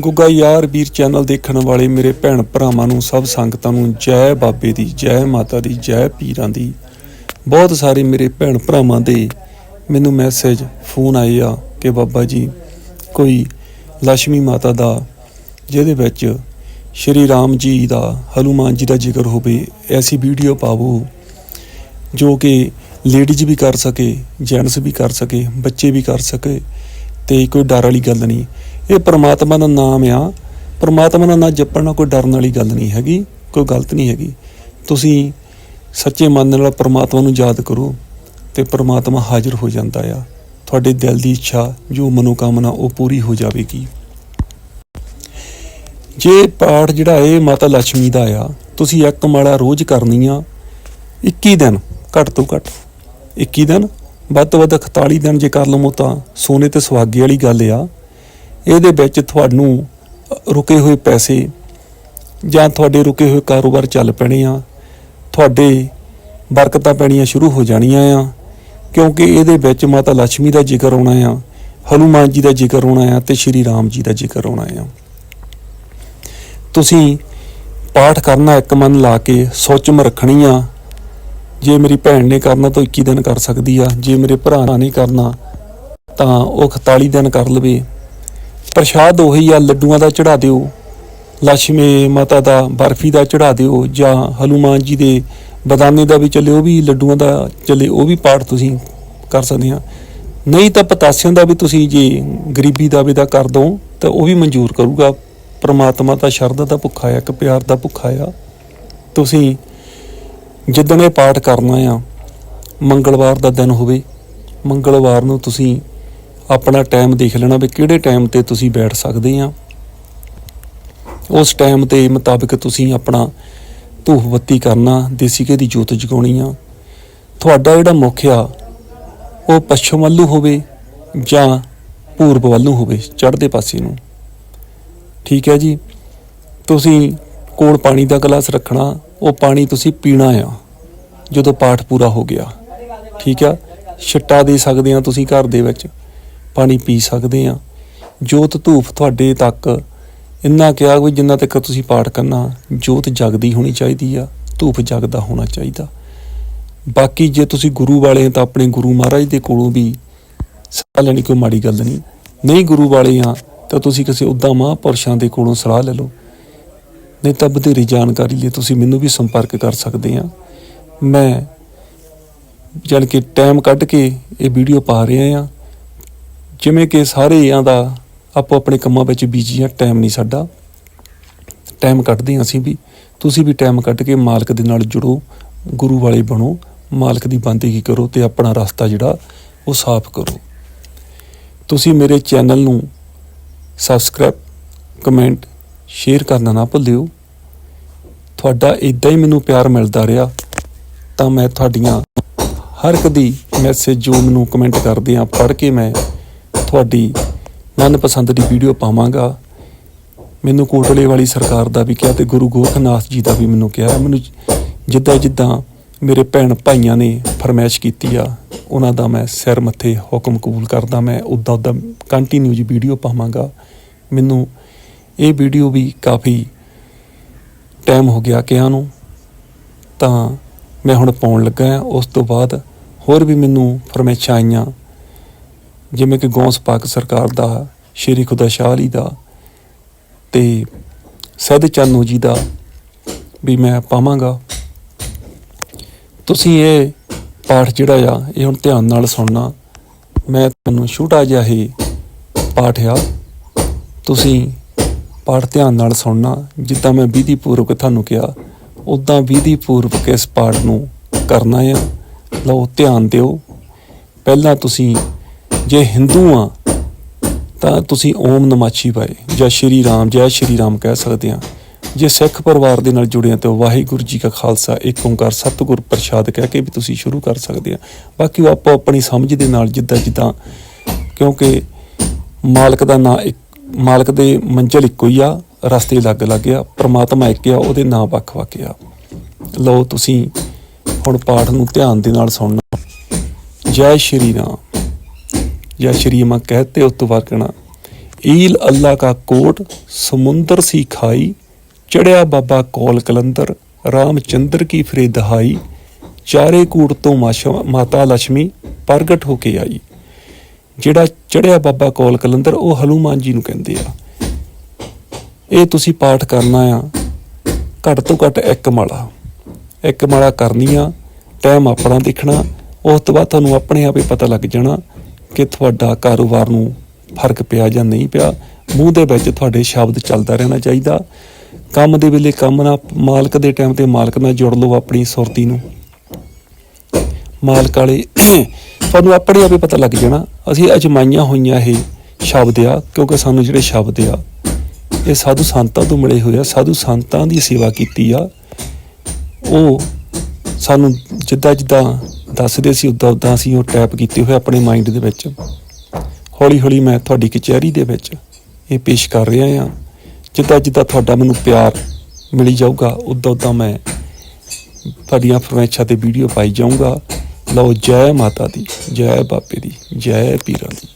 ਗੁੱਗਾ ਯਾਰ ਵੀਰ ਚੈਨਲ ਦੇਖਣ ਵਾਲੇ ਮੇਰੇ ਭੈਣ ਭਰਾਵਾਂ ਨੂੰ, ਸਭ ਸੰਗਤਾਂ ਨੂੰ ਜੈ ਬਾਬੇ ਦੀ, ਜੈ ਮਾਤਾ ਦੀ, ਜੈ ਪੀਰਾਂ ਦੀ। ਬਹੁਤ ਸਾਰੇ ਮੇਰੇ ਭੈਣ ਭਰਾਵਾਂ ਦੇ ਮੈਨੂੰ ਮੈਸੇਜ ਫੋਨ ਆਏ ਆ ਕਿ ਬਾਬਾ ਜੀ, ਕੋਈ ਲక్ష్ਮੀ ਮਾਤਾ ਦਾ, ਜਿਹਦੇ ਵਿੱਚ ਸ਼੍ਰੀ ਰਾਮ ਜੀ ਦਾ, ਹਨੂਮਾਨ ਜੀ ਦਾ ਜ਼ਿਕਰ ਹੋਵੇ, ਐਸੀ ਵੀਡੀਓ ਪਾਵੋ, ਜੋ ਕਿ ਲੇਡੀਜ਼ ਵੀ ਕਰ ਸਕੇ ਜੈਂਟਸ ਵੀ ਕਰ ਸਕੇ, ਬੱਚੇ ਵੀ ਕਰ ਸਕੇ, ਤੇ ਕੋਈ ਡਰ ਵਾਲੀ ਗੱਲ ਨਹੀਂ। ਇਹ ਪ੍ਰਮਾਤਮਾ ਦਾ ਨਾਮ ਆ। ਪ੍ਰਮਾਤਮਾ ਦਾ ਨਾਮ ਜਪਣ ਨਾਲ ਕੋਈ ਡਰਨ ਵਾਲੀ ਗੱਲ ਨਹੀਂ ਹੈਗੀ, ਕੋਈ ਗਲਤ ਨਹੀਂ ਹੈਗੀ। ਤੁਸੀਂ ਸੱਚੇ ਮਨ ਨਾਲ ਪ੍ਰਮਾਤਮਾ ਨੂੰ ਯਾਦ ਕਰੋ ਤੇ ਪ੍ਰਮਾਤਮਾ ਹਾਜ਼ਰ ਹੋ ਜਾਂਦਾ ਆ। ਤੁਹਾਡੇ ਦਿਲ ਦੀ ਇੱਛਾ, ਜੋ ਮਨੋਕਾਮਨਾ ਉਹ ਪੂਰੀ ਹੋ ਜਾਵੇਗੀ। ਜੇ ਪਾਠ ਜਿਹੜਾ ਇਹ ਮਾਤਾ ਲక్ష్ਮੀ ਦਾ ਆ, ਤੁਸੀਂ ਇੱਕ ਮਾਲਾ ਰੋਜ਼ ਕਰਨੀ ਆ 21 ਦਿਨ, ਘੱਟ ਤੋਂ ਘੱਟ 21 ਦਿਨ, ਵੱਧ ਤੋਂ ਵੱਧ 41 ਦਿਨ ਜੇ ਕਰ ਲਵੋ ਤਾਂ ਸੋਨੇ ਤੇ ਸੁਹਾਗੇ ਵਾਲੀ ਗੱਲ ਆ। ਇਹਦੇ ਵਿੱਚ ਤੁਹਾਨੂੰ ਰੁਕੇ ਹੋਏ ਪੈਸੇ ਜਾਂ ਤੁਹਾਡੇ ਰੁਕੇ ਹੋਏ ਕਾਰੋਬਾਰ ਚੱਲ ਪੈਣੇ ਆ, ਤੁਹਾਡੇ ਬਰਕਤਾਂ ਪੈਣੀਆਂ ਸ਼ੁਰੂ ਹੋ ਜਾਣੀਆਂ ਆ, ਕਿਉਂਕਿ ਇਹਦੇ ਵਿੱਚ ਮਾਤਾ ਲక్ష్ਮੀ ਦਾ ਜ਼ਿਕਰ ਆਉਣਾ ਆ, ਹਨੂਮਾਨ ਜੀ ਦਾ ਜ਼ਿਕਰ ਆਉਣਾ ਆ ਤੇ ਸ਼੍ਰੀ ਰਾਮ ਜੀ ਦਾ ਜ਼ਿਕਰ ਆਉਣਾ ਆ। ਤੁਸੀਂ ਪਾਠ ਕਰਨਾ ਇੱਕ ਮਨ ਲਾ ਕੇ ਸੋਚਮ ਰੱਖਣੀ ਆ, ਜੇ ਮੇਰੀ ਭੈਣ ਨੇ ਕਰਨਾ ਤਾਂ 21 ਦਿਨ ਕਰ ਸਕਦੀ ਆ, ਜੇ ਮੇਰੇ ਭਰਾ ਨੇ ਕਰਨਾ ਤਾਂ ਉਹ 41 ਦਿਨ ਕਰ ਲਵੇ। ਪ੍ਰਸ਼ਾਦ ਉਹੀ ਆ, ਲੱਡੂਆਂ ਦਾ ਚੜਾ ਦਿਓ ਲక్ష్ਮੀ ਮਾਤਾ ਦਾ ਬਰਫੀ ਦਾ ਚੜਾ ਦਿਓ, ਜਾਂ ਹਨੂਮਾਨ ਜੀ ਦੇ ਬਦਾਨੇ ਦਾ ਵੀ ਚੱਲੇ ਉਹ ਵੀ ਲੱਡੂਆਂ ਦਾ ਚੱਲੇ, ਉਹ ਵੀ ਪਾਠ ਤੁਸੀਂ ਕਰ ਸਕਦੇ ਆ ਨਹੀਂ ਤਾਂ ਪਤਾਸਿਆਂ ਦਾ ਵੀ ਤੁਸੀਂ ਜੇ ਗਰੀਬੀ ਦਾ ਵੀ ਦਾ ਕਰ ਦੋ, ਤਾਂ ਉਹ ਵੀ ਮਨਜ਼ੂਰ ਕਰੂਗਾ। ਪ੍ਰਮਾਤਮਾ ਤਾਂ ਸ਼ਰਧਾ ਦਾ ਭੁੱਖਾ ਆ, ਇੱਕ ਪਿਆਰ ਦਾ ਭੁੱਖਾ ਆ। ਤੁਸੀਂ ਜਿੱਦਣ ਇਹ ਪਾਠ ਕਰਨਾ ਆ, ਮੰਗਲਵਾਰ ਦਾ ਦਿਨ ਹੋਵੇ, ਮੰਗਲਵਾਰ ਨੂੰ ਤੁਸੀਂ ਆਪਣਾ ਟਾਈਮ ਦੇਖ ਲੈਣਾ ਵੀ ਕਿਹੜੇ ਟਾਈਮ ਤੇ ਤੁਸੀਂ ਬੈਠ ਸਕਦੇ ਆ। ਉਸ ਟਾਈਮ ਦੇ ਮੁਤਾਬਿਕ ਤੁਸੀਂ ਆਪਣਾ ਧੂਫ ਬੱਤੀ ਕਰਨਾ, ਦੇਸੀ ਘੇ ਦੀ ਜੋਤ ਜਗਾਉਣੀ ਆ। ਤੁਹਾਡਾ ਜਿਹੜਾ ਮੁੱਖ ਆ, ਉਹ ਪੱਛਮ ਵੱਲੋਂ ਹੋਵੇ ਜਾਂ ਪੂਰਬ ਵੱਲੋਂ ਹੋਵੇ, ਚੜ੍ਹਦੇ ਪਾਸੇ ਨੂੰ। ਠੀਕ ਹੈ ਜੀ? ਤੁਸੀਂ ਕੋਲ ਪਾਣੀ ਦਾ ਗਲਾਸ ਰੱਖਣਾ, ਉਹ ਪਾਣੀ ਤੁਸੀਂ ਪੀਣਾ ਆ, ਜਦੋਂ ਪਾਠ ਪੂਰਾ ਹੋ ਗਿਆ। ਠੀਕ ਆ? ਛੱਟਾ ਦੇ ਸਕਦੇ ਆ ਤੁਸੀਂ ਘਰ ਦੇ ਵਿੱਚ। ਪਾਣੀ ਪੀ ਸਕਦੇ ਆ ਜੋਤ ਧੂਫ ਤੁਹਾਡੇ ਤੱਕ। ਇੰਨਾ ਕਿਹਾ ਵੀ ਜਿੰਨਾ ਤੱਕ ਤੁਸੀਂ ਪਾਠ ਕਰਨਾ, ਜੋਤ ਜਗਦੀ ਹੋਣੀ ਚਾਹੀਦੀ ਆ ਧੂਫ ਜਗਦਾ ਹੋਣਾ ਚਾਹੀਦਾ। ਬਾਕੀ ਜੇ ਤੁਸੀਂ ਗੁਰੂ ਵਾਲੇ ਆ ਤਾਂ ਆਪਣੇ ਗੁਰੂ ਮਹਾਰਾਜ ਦੇ ਕੋਲੋਂ ਵੀ ਸਲਾਹ ਲੈਣੀ ਕੋਈ ਮਾੜੀ ਗੱਲ ਨਹੀਂ। ਨਹੀਂ ਗੁਰੂ ਵਾਲੇ ਆ ਤਾਂ ਤੁਸੀਂ ਕਿਸੇ ਉਦਾਂ ਮਹਾਂਪੁਰਸ਼ਾਂ ਦੇ ਕੋਲੋਂ ਸਲਾਹ ਲੈ ਲਓ। ਨਹੀਂ ਤਾਂ ਬਥੇਰੀ ਜਾਣਕਾਰੀ ਲਈ ਤੁਸੀਂ ਮੈਨੂੰ ਵੀ ਸੰਪਰਕ ਕਰ ਸਕਦੇ ਆ। ਮੈਂ ਜਾਣੀ ਕਿ ਟਾਈਮ ਕੱਢ ਕੇ ਇਹ ਵੀਡੀਓ ਪਾ ਰਿਹਾ ਆ। ਜਿਵੇਂ ਕਿ ਸਾਰੇ ਆਂ ਦਾ ਆਪੋ ਆਪਣੇ ਕੰਮਾਂ ਵਿੱਚ ਬੀਜੀ ਆ ਟਾਈਮ ਨਹੀਂ ਸਾਡਾ। ਟਾਈਮ ਕੱਢਦੇ ਹਾਂ ਅਸੀਂ ਵੀ। ਤੁਸੀਂ ਵੀ ਟਾਈਮ ਕੱਢ ਕੇ ਮਾਲਕ ਦੇ ਨਾਲ ਜੁੜੋ, ਗੁਰੂ ਵਾਲੇ ਬਣੋ, ਮਾਲਕ ਦੀ ਬੰਦਗੀ ਕਰੋ ਤੇ ਆਪਣਾ ਰਸਤਾ ਜਿਹੜਾ ਉਹ ਸਾਫ਼ ਕਰੋ। ਤੁਸੀਂ ਮੇਰੇ ਚੈਨਲ ਨੂੰ ਸਬਸਕ੍ਰਾਈਬ ਕਮੈਂਟ ਸ਼ੇਅਰ ਕਰਨਾ ਨਾ ਭੁੱਲਿਓ। ਤੁਹਾਡਾ ਇਦਾਂ ਹੀ ਮੈਨੂੰ ਪਿਆਰ ਮਿਲਦਾ ਰਿਹਾ, ਤਾਂ ਮੈਂ ਤੁਹਾਡੀਆਂ ਹਰ ਇੱਕ ਦੀ ਮੈਸੇਜ ਜੋ ਮੈਨੂੰ ਕਮੈਂਟ ਕਰਦੇ ਆ, ਪੜ੍ਹ ਕੇ ਮੈਂ ਤੁਹਾਡੀ ਮਨਪਸੰਦ ਦੀ ਵੀਡੀਓ ਪਾਵਾਂਗਾ। ਮੈਨੂੰ ਕੋਟਲੇ ਵਾਲੀ ਸਰਕਾਰ ਦਾ ਵੀ ਕਿਹਾ ਤੇ ਗੁਰੂ ਗੋਰਖਨਾਥ ਜੀ ਦਾ ਵੀ ਮੈਨੂੰ ਕਿਹਾ। ਮੈਨੂੰ ਜਿੱਦਾਂ ਜਿੱਦਾਂ ਮੇਰੇ ਭੈਣ ਭਾਈਆਂ ਨੇ ਫਰਮਾਇਸ਼ ਕੀਤੀ ਆ, ਉਹਨਾਂ ਦਾ ਮੈਂ ਸਿਰ ਮੱਥੇ ਹੁਕਮ ਕਬੂਲ ਕਰਦਾ, ਮੈਂ ਉਦਾਂ ਉਦਾਂ ਕੰਟੀਨਿਊ ਜੀ ਵੀਡੀਓ ਪਾਵਾਂਗਾ। ਮੈਨੂੰ ਇਹ ਵੀਡੀਓ ਵੀ ਕਾਫੀ ਟਾਈਮ ਹੋ ਗਿਆ ਕਿਹਾ ਨੂੰ। ਤਾਂ ਮੈਂ ਹੁਣ ਪਾਉਣ ਲੱਗਾ ਆ। ਉਸ ਤੋਂ ਬਾਅਦ ਹੋਰ ਵੀ ਮੈਨੂੰ ਫਰਮਾਇਸ਼ਾਂ ਆਈਆਂ। ਜਿਵੇਂ ਕਿ ਗੌਂਸ ਪਾਕ ਸਰਕਾਰ ਦਾ, ਸ਼੍ਰੀ ਖੁਦਾ ਸ਼ਾਹ ਅਲੀ ਦਾ ਤੇ ਸੈਦ ਚਾਨੂ ਜੀ ਦਾ ਵੀ ਮੈਂ ਪਾਵਾਂਗਾ। ਤੁਸੀਂ ਇਹ ਪਾਠ ਜਿਹੜਾ ਆ, ਇਹ ਹੁਣ ਧਿਆਨ ਨਾਲ ਸੁਣਨਾ। ਮੈਂ ਤੁਹਾਨੂੰ ਛੋਟਾ ਜਿਹਾ ਹੀ ਪਾਠ ਆ। ਤੁਸੀਂ ਪਾਠ ਧਿਆਨ ਨਾਲ ਸੁਣਨਾ। ਜਿੱਦਾਂ ਮੈਂ ਵਿਧੀ ਪੂਰਵਕ ਤੁਹਾਨੂੰ ਕਿਹਾ ਉਦਾਂ ਵਿਧੀ ਪੂਰਵਕ ਇਸ ਪਾਠ ਨੂੰ ਕਰਨਾ ਆ। ਲਓ, ਧਿਆਨ ਦਿਓ। ਪਹਿਲਾਂ ਤੁਸੀਂ ਜੇ ਹਿੰਦੂ ਆ, ਤਾਂ ਤੁਸੀਂ ਓਮ ਨਮः ਸ਼ਿਵਾਏ ਜਾਂ ਸ਼੍ਰੀ ਰਾਮ, ਜੈ ਸ਼੍ਰੀ ਰਾਮ ਕਹਿ ਸਕਦੇ ਆ। ਜੇ ਸਿੱਖ ਪਰਿਵਾਰ ਦੇ ਨਾਲ ਜੁੜੇ ਆ, ਤਾਂ ਵਾਹਿਗੁਰੂ ਜੀ ਕਾ ਖਾਲਸਾ, ਇੱਕ ਓੰਕਾਰ ਸਤਿਗੁਰ ਪ੍ਰਸਾਦ ਕਹਿ ਕੇ ਵੀ ਤੁਸੀਂ ਸ਼ੁਰੂ ਕਰ ਸਕਦੇ ਆ। ਬਾਕੀ ਉਹ ਆਪੋ ਆਪਣੀ ਸਮਝ ਦੇ ਨਾਲ ਜਿੱਦਾਂ ਜਿੱਦਾਂ, ਕਿਉਂਕਿ ਮਾਲਕ ਦਾ ਨਾਂ ਇੱਕ, ਮਾਲਕ ਦੇ ਮੰਜ਼ਿਲ ਇੱਕੋ ਹੀ ਆ, ਰਸਤੇ ਅਲੱਗ ਅਲੱਗ ਆ, ਪ੍ਰਮਾਤਮਾ ਇੱਕ ਆ, ਉਹਦੇ ਨਾਂ ਵੱਖ ਵੱਖ ਆ। ਲਓ ਤੁਸੀਂ ਹੁਣ ਪਾਠ ਨੂੰ ਧਿਆਨ ਦੇ ਨਾਲ ਸੁਣਨਾ। ਜੈ ਸ਼੍ਰੀ ਰਾਮ। ਜੈ ਸ਼੍ਰੀ ਮਾਂ ਕਹਤੇ ਉਸ ਤੋਂ ਬਾਅਦ ਕਹਿਣਾ, ਈਲ ਅੱਲਾ ਕਾ ਕੋਟ, ਸਮੁੰਦਰ ਸੀ ਖਾਈ, ਚੜਿਆ ਬਾਬਾ ਕੋਲ ਕਲੰਦਰ, ਰਾਮਚੰਦਰ ਕੀ ਫਰੇ ਦਹਾਈ, ਚਾਰੇ ਕੂਟ ਤੋਂ ਮਾਸ਼ਾ- ਮਾਤਾ ਲక్ష్ਮੀ ਪ੍ਰਗਟ ਹੋ ਕੇ ਆਈ। ਜਿਹੜਾ ਚੜਿਆ ਬਾਬਾ ਕੋਲ ਕਲੰਦਰ, ਉਹ ਹਨੂਮਾਨ ਜੀ ਨੂੰ ਕਹਿੰਦੇ ਆ, ਇਹ ਤੁਸੀਂ ਪਾਠ ਕਰਨਾ ਆ, ਘੱਟ ਤੋਂ ਘੱਟ ਇੱਕ ਮਾਲਾ। ਇੱਕ ਮਾਲਾ ਕਰਨੀ ਆ ਟਾਈਮ ਆਪਣਾ ਦੇਖਣਾ, ਉਸ ਤੋਂ ਬਾਅਦ ਤੁਹਾਨੂੰ ਆਪਣੇ ਆਪ ਹੀ ਪਤਾ ਲੱਗ ਜਾਣਾ ਕਿ ਤੁਹਾਡਾ ਕਾਰੋਬਾਰ ਨੂੰ ਫ਼ਰਕ ਪਿਆ ਜਾਂ ਨਹੀਂ ਪਿਆ, ਮੂੰਹ ਦੇ ਵਿੱਚ ਤੁਹਾਡੇ ਸ਼ਬਦ ਚੱਲਦਾ ਰਹਿਣਾ ਚਾਹੀਦਾ। ਕੰਮ ਦੇ ਵੇਲੇ ਕੰਮ ਨਾਲ ਮਾਲਕ ਦੇ ਟਾਈਮ ਤੇ ਮਾਲਕ ਨਾਲ ਜੁੜ ਲਓ ਆਪਣੀ ਸੁਰਤੀ ਨੂੰ। ਮਾਲਕ ਵਾਲੇ, ਤੁਹਾਨੂੰ ਆਪਣੇ ਆਪੇ ਪਤਾ ਲੱਗ ਜਾਣਾ, ਅਸੀਂ ਅਜਮਾਈਆਂ ਹੋਈਆਂ ਇਹ ਸ਼ਬਦ ਆ, ਕਿਉਂਕਿ ਸਾਨੂੰ ਜਿਹੜੇ ਸ਼ਬਦ ਆ, ਇਹ ਸਾਧੂ ਸੰਤਾਂ ਤੋਂ ਮਿਲੇ ਹੋਏ ਆ, ਸਾਧੂ ਸੰਤਾਂ ਦੀ ਸੇਵਾ ਕੀਤੀ ਆ। ਉਹ ਸਾਨੂੰ ਜਿੱਦਾਂ ਜਿੱਦਾਂ ਦੱਸਦੇ ਸੀ ਉਦਾਂ ਉਦਾਂ ਅਸੀਂ ਉਹ ਟੈਪ ਕੀਤੇ ਹੋਏ ਆਪਣੇ ਮਾਈਂਡ ਦੇ ਵਿੱਚ। ਹੌਲੀ ਹੌਲੀ ਮੈਂ ਤੁਹਾਡੀ ਕਚਹਿਰੀ ਦੇ ਵਿੱਚ ਇਹ ਪੇਸ਼ ਕਰ ਰਿਹਾ ਹਾਂ। ਜਿੱਦਾਂ ਜਿੱਦਾਂ ਤੁਹਾਡਾ ਮੈਨੂੰ ਪਿਆਰ ਮਿਲੀ ਜਾਊਗਾ, ਉਦਾਂ ਉਦਾਂ ਮੈਂ ਤੁਹਾਡੀਆਂ ਫਰਮਾਇਸ਼ਾਂ ਤੇ ਵੀਡੀਓ ਪਾਈ ਜਾਊਂਗਾ। ਲਓ, ਜੈ ਮਾਤਾ ਦੀ, ਜੈ ਬਾਪੇ ਦੀ, ਜੈ ਪੀਰਾਂ ਦੀ।